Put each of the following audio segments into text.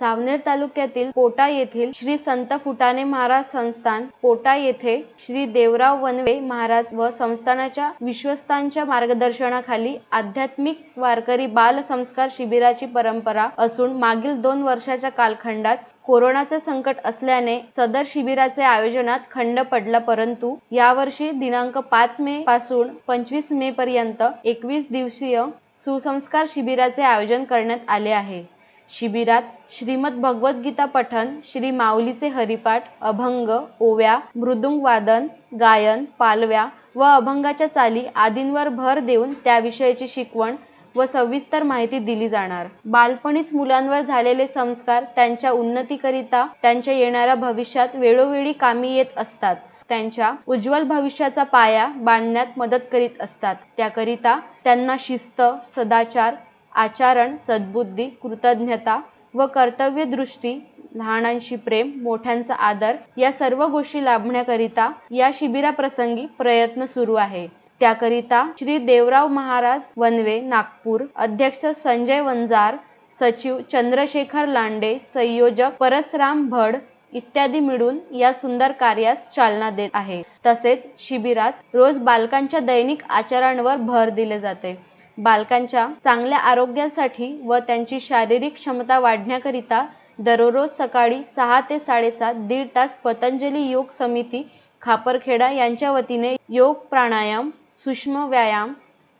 सावनेर तालुक्यातील पोटा येथील श्री संत फुटाणे महाराज संस्थान पोटा येथे श्री देवराव वनवे महाराज व संस्थानाच्या विश्वस्तांच्या मार्गदर्शनाखाली आध्यात्मिक वारकरी बाल संस्कार शिबिराची परंपरा असून मागील दोन वर्षाच्या कालखंडात कोरोनाचे संकट असल्याने सदर शिबिराचे आयोजनात खंड पडला परंतु यावर्षी दिनांक पाच मे पासून पंचवीस मे पर्यंत एकवीस दिवसीय सुसंस्कार शिबिराचे आयोजन करण्यात आले आहे. शिबिरात श्रीमद भगवद्गीता पठन श्री माऊलीचे हरिपाठ अभंग ओव्या मृदुंग वादन गायन पालव्या व अभंगाच्या चाली आदींवर भर देऊन त्याविषयीची शिकवण व सविस्तर माहिती दिली जाणार. बालपणीच मुलांवर झालेले संस्कार त्यांच्या उन्नतीकरिता त्यांच्या येणाऱ्या भविष्यात वेळोवेळी कामी येत असतात. त्यांच्या उज्ज्वल भविष्याचा पाया बांधण्यात मदत करीत असतात. त्याकरिता त्यांना शिस्त सदाचार आचरण सद्बुद्धी कृतज्ञता व कर्तव्यदृष्टी लहानांशी प्रेम मोठ्यांचा आदर या सर्व गोष्टी लाभण्याकरिता या शिबिराप्रसंगी प्रयत्न सुरू आहे. त्याकरिता श्री देवराव महाराज वनवे नागपूर अध्यक्ष संजय वंजार सचिव चंद्रशेखर लांडे संयोजक परसराम भड इत्यादी मिळून या सुंदर कार्यास चालना देत आहे. तसेच शिबिरात रोज बालकांच्या दैनिक आचरणावर भर दिले जाते. बालकांच्या चांगल्या आरोग्यासाठी व त्यांची शारीरिक क्षमता वाढण्याकरिता दररोज सकाळी सहा ते साडेसात दीड तास पतंजली योग समिती खापरखेडा यांच्या वतीने योग प्राणायाम सूक्ष्म व्यायाम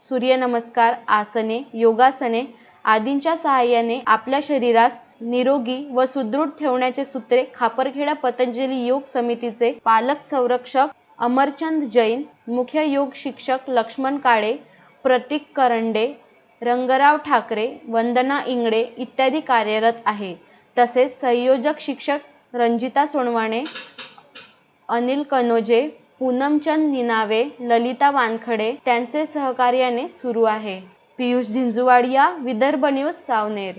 सूर्यनमस्कार आसने योगासने आदींच्या सहाय्याने आपल्या शरीरास निरोगी व सुदृढ ठेवण्याचे सूत्रे खापरखेडा पतंजली योग समितीचे पालक संरक्षक अमरचंद जैन मुख्य योग शिक्षक लक्ष्मण काळे प्रतीक करंडे रंगराव ठाकरे वंदना इंगळे इत्यादी कार्यरत आहे. तसेच संयोजक शिक्षक रंजिता सोनवाणे अनिल कनोजे पूनमचंद निनावे ललिता वानखडे त्यांचे सहकार्याने सुरू आहे. पियुष झिंजुवाडिया विदर्भ न्यूज सावनेर.